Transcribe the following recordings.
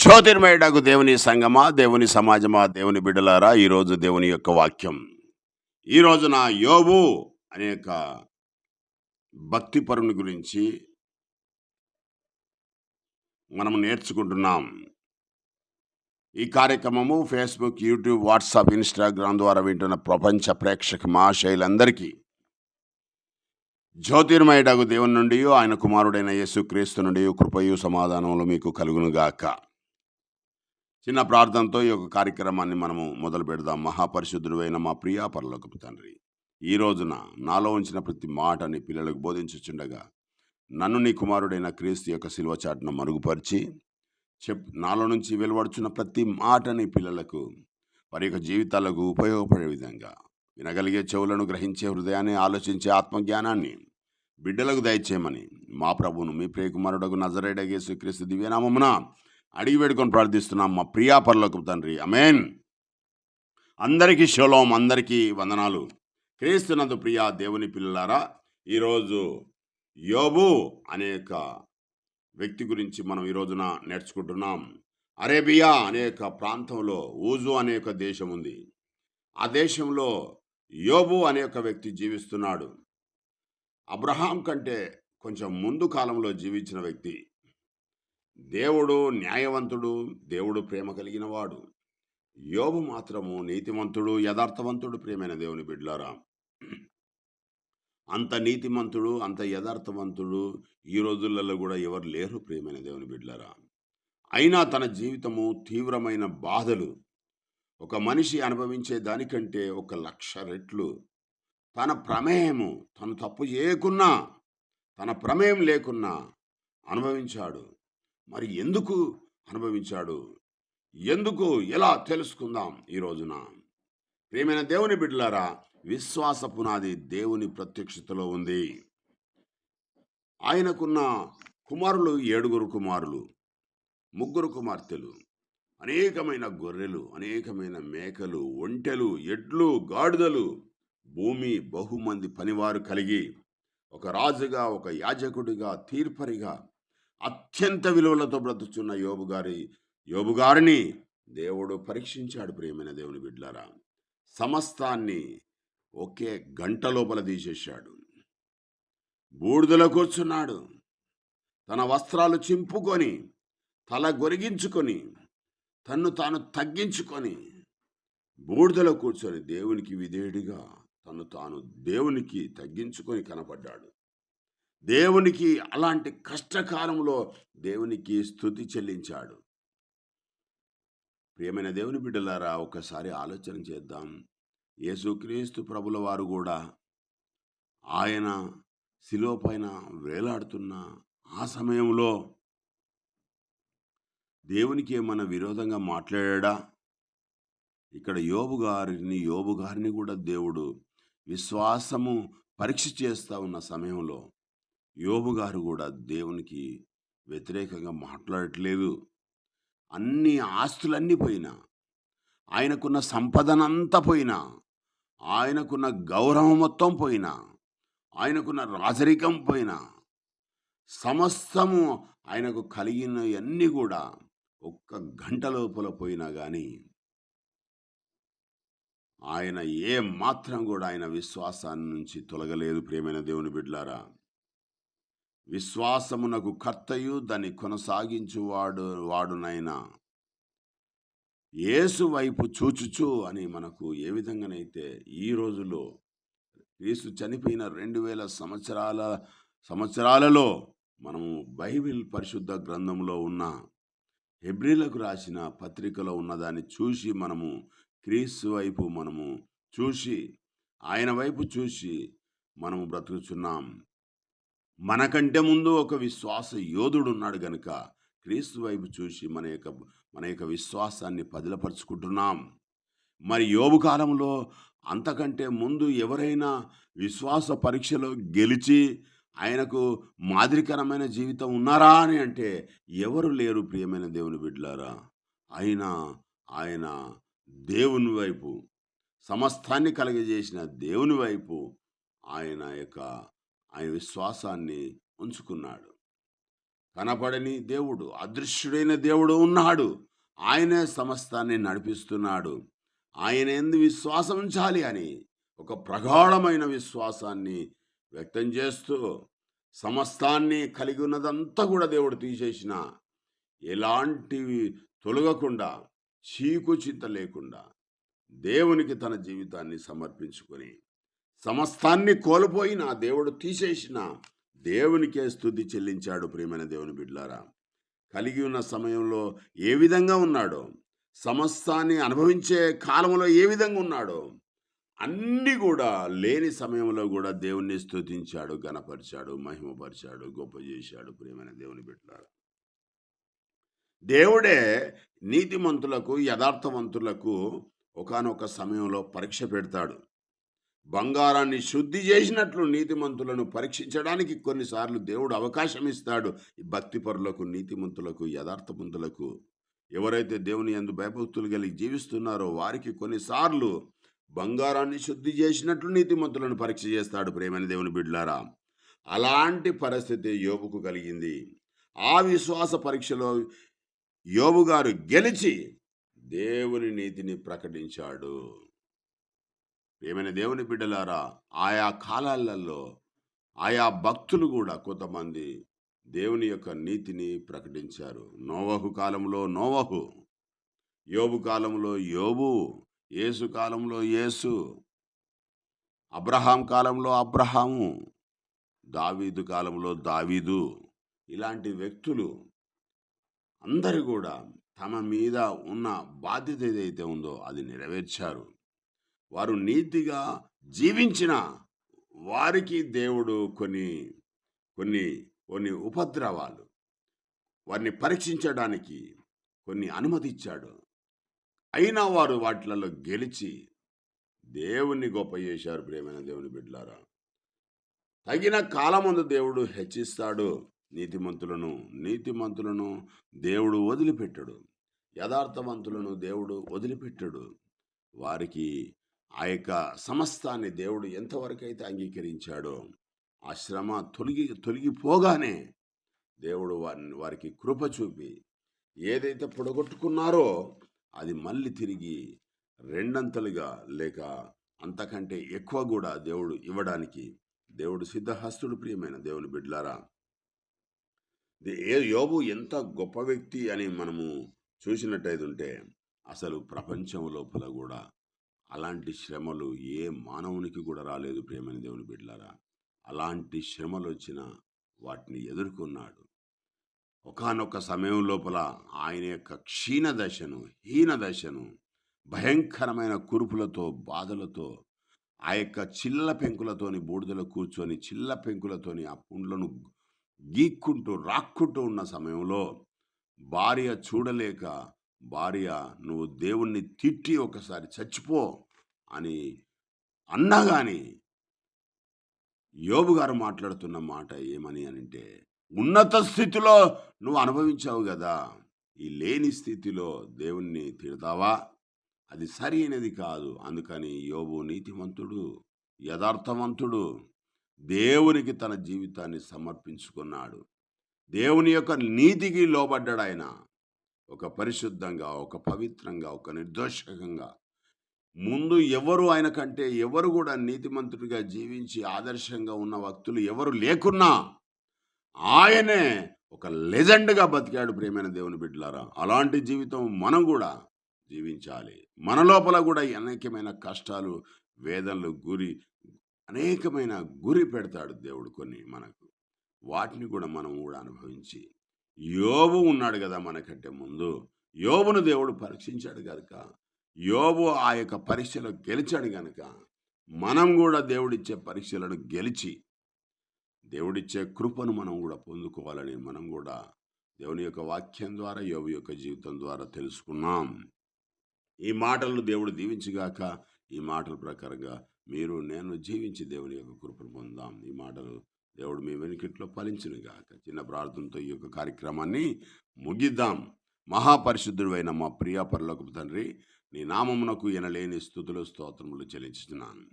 జ్యోతిర్మయుడకు దేవుని సంగమా దేవుని సమాజమా దేవుని బిడ్డలారా ఈరోజు దేవుని యొక్క వాక్యం. ఈ రోజున యోబు అనే భక్తి పరుని గురించి మనం నేర్చుకుంటున్నాం. ఈ కార్యక్రమము ఫేస్బుక్ యూట్యూబ్ వాట్సాప్ ఇన్స్టాగ్రామ్ ద్వారా వింటున్న ప్రపంచ ప్రేక్షక మహాశైలందరికీ. జ్యోతిర్మయుడగు దేవుని నుండి ఆయన కుమారుడైన యేసుక్రీస్తు నుండి కృపయు సమాధానములు మీకు కలుగునుగాక. చిన్న ప్రార్థనతో ఈ యొక్క కార్యక్రమాన్ని మనము మొదలు పెడదాం. మహాపరిశుద్ధుడైన మా ప్రియా పరలోకపు తండ్రి ఈ రోజున నాలో ఉంచిన ప్రతి మాటని పిల్లలకు బోధించుచుండగా నన్ను నీ కుమారుడైన క్రీస్తు యొక్క శిల్వ చాటును మరుగుపరిచి చెప్ నాలో నుంచి వెలువడుచున్న ప్రతి మాటని పిల్లలకు వారి యొక్క జీవితాలకు ఉపయోగపడే విధంగా వినగలిగే చెవులను గ్రహించే హృదయాన్ని ఆలోచించే ఆత్మజ్ఞానాన్ని బిడ్డలకు దయచేయమని మా ప్రభువును మీ ప్రియకుమారుడకు నజరేడగేసు క్రీస్తు దివ్యనామమున అడిగి వేడుకొని ప్రార్థిస్తున్నాం మా ప్రియా పర్లకు తండ్రి. అమేన్ అందరికీ శోలోం అందరికీ వందనాలు. క్రీస్తునందు ప్రియా దేవుని పిల్లలారా ఈరోజు యోబు అనేక వ్యక్తి గురించి మనం ఈ రోజున నేర్చుకుంటున్నాం. అరేబియా అనేక ప్రాంతంలో ఊజు అనేక దేశం ఉంది. ఆ దేశంలో యోబు అనే ఒక వ్యక్తి జీవిస్తున్నాడు. అబ్రహాం కంటే కొంచెం ముందు కాలంలో జీవించిన వ్యక్తి. దేవుడు న్యాయవంతుడు దేవుడు ప్రేమ కలిగినవాడు. యోబు మాత్రము నీతిమంతుడు యథార్థవంతుడు ప్రేమైన దేవుని బిడ్లారా. అంత నీతిమంతుడు అంత యథార్థవంతుడు ఈ రోజులలో కూడా ఎవరు లేరు ప్రేమైన దేవుని బిడ్లారా. అయినా తన జీవితము తీవ్రమైన బాధలు ఒక మనిషి అనుభవించే దానికంటే ఒక లక్ష రెట్లు తన ప్రమేయము తను తప్పు చేయకున్నా తన ప్రమేయం లేకున్నా అనుభవించాడు. మరి ఎందుకు అనుభవించాడు? ఎందుకు ఎలా తెలుసుకుందాం ఈ రోజున? ప్రేమైన దేవుని బిడ్డలారా విశ్వాస పునాది దేవుని ప్రత్యక్షతలో ఉంది. ఆయనకున్న కుమారులు ఏడుగురు కుమారులు ముగ్గురు కుమార్తెలు అనేకమైన గొర్రెలు అనేకమైన మేకలు ఒంటెలు ఎడ్లు గాడిదలు భూమి బహుమంది పనివారు కలిగి ఒక రాజుగా ఒక యాజకుడిగా తీర్పరిగా అత్యంత విలువలతో బ్రతుకుతున్న యోబు గారి యోబు గారిని దేవుడు పరీక్షించాడు ప్రియమైన దేవుని బిడ్లారా సమస్తాన్ని ఒకే గంట లోపల తీసేశాడు. బూడిదలో కూర్చున్నాడు. తన వస్త్రాలు చింపుకొని తల గొరిగించుకొని తన్ను తాను తగ్గించుకొని బూడిదలో కూర్చొని దేవునికి విధేయుడిగా తను తాను దేవునికి తగ్గించుకొని కనపడ్డాడు. దేవునికి అలాంటి కష్టకాలంలో దేవునికి స్థుతి చెల్లించాడు. ప్రియమైన దేవుని బిడ్డలారా ఒకసారి ఆలోచన చేద్దాం. యేసుక్రీస్తు ప్రభుల వారు కూడా ఆయన శిలోపైన పైన వేలాడుతున్న ఆ సమయంలో దేవునికి ఏమన్నా విరోధంగా మాట్లాడా ఇక్కడ యోబు గారిని యోబు గారిని కూడా దేవుడు విశ్వాసము పరీక్ష చేస్తా ఉన్న సమయంలో యోబు గారు కూడా దేవునికి వ్యతిరేకంగా మాట్లాడట్లేదు. అన్ని ఆస్తులన్నీ పోయినా ఆయనకున్న సంపదనంతా పోయినా ఆయనకున్న గౌరవం మొత్తం పోయినా ఆయనకున్న రాజరికం పోయినా సమస్తము ఆయనకు కలిగినవన్నీ కూడా ఒక్క గంట లోపల పోయినా కానీ ఆయన ఏ మాత్రం కూడా ఆయన విశ్వాసాన్ని నుంచి తొలగలేదు ప్రేమైన దేవుని బిడ్లారా విశ్వాసమునకు కర్తయు దాన్ని కొనసాగించువాడు వాడునైనా. యేసు వైపు చూచుచు అని మనకు ఏ విధంగానైతే ఈ రోజులో యేసు చనిపోయిన రెండు వేల సంవత్సరాల సంవత్సరాలలో మనము బైబిల్ పరిశుద్ధ గ్రంథంలో ఉన్న హెబ్రిలకు రాసిన పత్రికలో ఉన్నదాన్ని చూసి మనము క్రీస్తు వైపు మనము చూసి ఆయన వైపు చూసి మనము బ్రతుకుచున్నాం. మనకంటే ముందు ఒక విశ్వాస యోధుడు ఉన్నాడు గనుక క్రీస్తు వైపు చూసి మన యొక్క మన యొక్క విశ్వాసాన్ని పదిలపరుచుకుంటున్నాం. మరి యోబు కాలంలో అంతకంటే ముందు ఎవరైనా విశ్వాస పరీక్షలో గెలిచి ఆయనకు మాదిరికరమైన జీవితం ఉన్నారా అని అంటే ఎవరు లేరు ప్రియమైన దేవుని బిడ్డలారా. అయినా ఆయన దేవుని వైపు సమస్తాన్ని కలగజేసిన దేవుని వైపు ఆయన యొక్క ఆయన విశ్వాసాన్ని ఉంచుకున్నాడు. కనపడని దేవుడు అదృశ్యుడైన దేవుడు ఉన్నాడు. ఆయనే సమస్తాన్ని నడిపిస్తున్నాడు. ఆయన ఎందు విశ్వాసం ఉంచాలి అని ఒక ప్రగాఢమైన విశ్వాసాన్ని వ్యక్తం చేస్తూ సమస్తాన్ని కలిగి ఉన్నదంతా కూడా దేవుడు తీసేసిన ఎలాంటివి తొలగకుండా చీకు చింత లేకుండా దేవునికి తన జీవితాన్ని సమర్పించుకొని సమస్తాన్ని కోల్పోయిన దేవుడు తీసేసిన దేవునికే స్థుతి చెల్లించాడు ప్రియమైన దేవుని బిడ్లారా. కలిగి ఉన్న సమయంలో ఏ విధంగా ఉన్నాడో సమస్తాన్ని అనుభవించే కాలంలో ఏ విధంగా ఉన్నాడో అన్నీ కూడా లేని సమయంలో కూడా దేవుణ్ణి స్తుతించాడు గణపరిచాడు మహిమపరిచాడు గొప్ప చేశాడు ప్రియమైన దేవుని బిడ్డారు దేవుడే నీతిమంతులకు యథార్థవంతులకు ఒకానొక సమయంలో పరీక్ష పెడతాడు. బంగారాన్ని శుద్ధి చేసినట్లు నీతిమంతులను పరీక్షించడానికి కొన్నిసార్లు దేవుడు అవకాశం ఇస్తాడు. భక్తిపరులకు నీతిమంతులకు యథార్థమంతులకు ఎవరైతే దేవుని ఎందు భయభక్తులు కలిగి జీవిస్తున్నారో వారికి కొన్నిసార్లు బంగారాన్ని శుద్ధి చేసినట్లు నీతిమంతులను పరీక్ష చేస్తాడు ప్రేమని దేవుని బిడ్లారా అలాంటి పరిస్థితి యోబుకు కలిగింది. ఆ విశ్వాస పరీక్షలో యోబు గారు గెలిచి దేవుని నీతిని ప్రకటించాడు. ఏమైనా దేవుని బిడ్డలారా ఆయా కాలాలలో ఆయా భక్తులు కూడా కొంతమంది దేవుని యొక్క నీతిని ప్రకటించారు. నోవహు కాలంలో నోవహు యోబు కాలంలో యోబు యేసు కాలంలో యేసు అబ్రహాం కాలంలో అబ్రహాము దావీదు కాలంలో దావీదు ఇలాంటి వ్యక్తులు అందరు కూడా తమ మీద ఉన్న బాధ్యత ఏదైతే ఉందో అది నెరవేర్చారు. వారు నీతిగా జీవించిన వారికి దేవుడు కొన్ని కొన్ని కొన్ని ఉపద్రవాలు. వారిని పరీక్షించడానికి కొన్ని అనుమతిచ్చాడు. అయినా వారు వాటిలలో గెలిచి దేవుణ్ణి గొప్ప చేశారు ప్రేమైన దేవుని బిడ్డలారా. తగిన కాలమందు దేవుడు హెచ్చిస్తాడు. నీతిమంతులను నీతిమంతులను దేవుడు వదిలిపెట్టడు. యథార్థవంతులను దేవుడు వదిలిపెట్టడు. వారికి ఆ యొక్క సమస్తాన్ని దేవుడు ఎంతవరకు అయితే అంగీకరించాడో ఆ శ్రమ తొలగి తొలగిపోగానే దేవుడు వారిని వారికి కృప చూపి ఏదైతే పొడగొట్టుకున్నారో అది మళ్ళీ తిరిగి రెండంతలుగా లేక అంతకంటే ఎక్కువ కూడా దేవుడు ఇవ్వడానికి దేవుడు సిద్ధహస్తుడు ప్రియమైన దేవుని బిడ్లారా ఏ యోబు ఎంత గొప్ప వ్యక్తి అని మనము చూసినట్టయితే ఉంటే అసలు ప్రపంచం లోపల కూడా అలాంటి శ్రమలు ఏ మానవునికి కూడా రాలేదు ప్రేమని దేవుని బిడ్డలారా. అలాంటి శ్రమలు వచ్చిన వాటిని ఎదుర్కొన్నాడు. ఒకానొక సమయం లోపల ఆయన యొక్క క్షీణ దశను హీన దశను భయంకరమైన కురుపులతో బాధలతో ఆ యొక్క చిల్ల పెంకులతోని బూడిదలో కూర్చొని చిల్ల పెంకులతోని ఆ పుండ్లను గీక్కుంటూ రాక్కుంటూ ఉన్న సమయంలో భార్య చూడలేక భార్య నువ్వు దేవుణ్ణి తిట్టి ఒకసారి చచ్చిపో అని అన్నా కానీ యోబు గారు మాట్లాడుతున్న మాట ఏమని అని అంటే ఉన్నత స్థితిలో నువ్వు అనుభవించావు కదా ఈ లేని స్థితిలో దేవుణ్ణి తిడతావా? అది సరి అయినది కాదు అందుకని యోబు నీతివంతుడు యథార్థవంతుడు దేవునికి తన జీవితాన్ని సమర్పించుకున్నాడు. దేవుని యొక్క నీతికి లోబడ్డాడు ఆయన ఒక పరిశుద్ధంగా ఒక పవిత్రంగా ఒక నిర్దోషకంగా. ముందు ఎవరు ఆయన కంటే ఎవరు కూడా నీతిమంతుడిగా జీవించి ఆదర్శంగా ఉన్న భక్తులు ఎవరు లేకున్నా ఆయనే ఒక లెజెండ్గా బతికాడు ప్రేమైన దేవుని బిడ్డలారా. అలాంటి జీవితం మనం కూడా జీవించాలి. మన లోపల కూడా అనేకమైన కష్టాలు వేదనలు గురి అనేకమైన గురి పెడతాడు దేవుడు కొన్ని మనకు. వాటిని కూడా మనం కూడా అనుభవించి యోబు ఉన్నాడు కదా మనకంటే ముందు. యోబును దేవుడు పరీక్షించాడు కనుక యోబు ఆ యొక్క పరీక్షలో గెలిచాడు గనుక. మనం కూడా దేవుడిచ్చే పరీక్షలను గెలిచి దేవుడిచ్చే కృపను మనం కూడా పొందుకోవాలని మనం కూడా దేవుని యొక్క వాక్యం ద్వారా యోబు యొక్క జీవితం ద్వారా తెలుసుకున్నాం. ఈ మాటలను దేవుడు దీవించుగాక ఈ మాటల ప్రకారంగా మీరు నేను జీవించి దేవుని యొక్క కృపను పొందాం ఈ మాటలు దేవుడు మీ వెనుకిట్లో ఫలించునుగాక. చిన్న ప్రార్థనతో ఈ యొక్క కార్యక్రమాన్ని ముగిద్దాం. మహాపరిశుద్ధుడు అయిన మా ప్రియ పరలోకపు తండ్రి నీ నామమునకు ఎనలేని స్థుతులు స్తోత్రములు చెల్లించుతున్నాను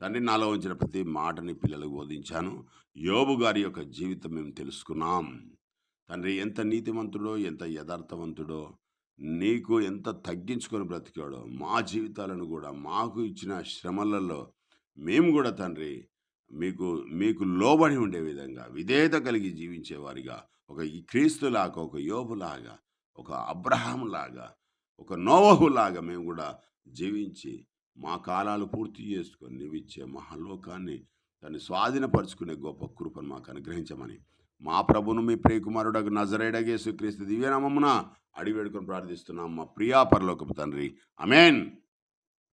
తండ్రి నాలో ఉంచిన ప్రతి మాటని పిల్లలకు బోధించాను. యోబు గారి యొక్క జీవితం మేము తెలుసుకున్నాం. తండ్రి ఎంత నీతిమంతుడో ఎంత యథార్థవంతుడో నీకు ఎంత తగ్గించుకొని బ్రతికాడో మా జీవితాలను కూడా మాకు ఇచ్చిన శ్రమలలో మేము కూడా తండ్రి మీకు మీకు లోబడి ఉండే విధంగా విధేయత కలిగి జీవించేవారిగా ఒక ఈ క్రీస్తులాగా ఒక యోబులాగా ఒక అబ్రహాంలాగా ఒక నోవహులాగా మేము కూడా జీవించి మా కాలాలు పూర్తి చేసుకొని నీవిచ్చే మహాలోకాన్ని దాన్ని స్వాధీనపరుచుకునే గొప్ప కృపను మాకు అనుగ్రహించమని మా ప్రభును మీ ప్రియకుమారుడకు నజరేడగేసు క్రీస్తు దివ్యనామమున అడివేడుకొని ప్రార్థిస్తున్నాం. మా ప్రియా పరలోకపు తండ్రి. అమేన్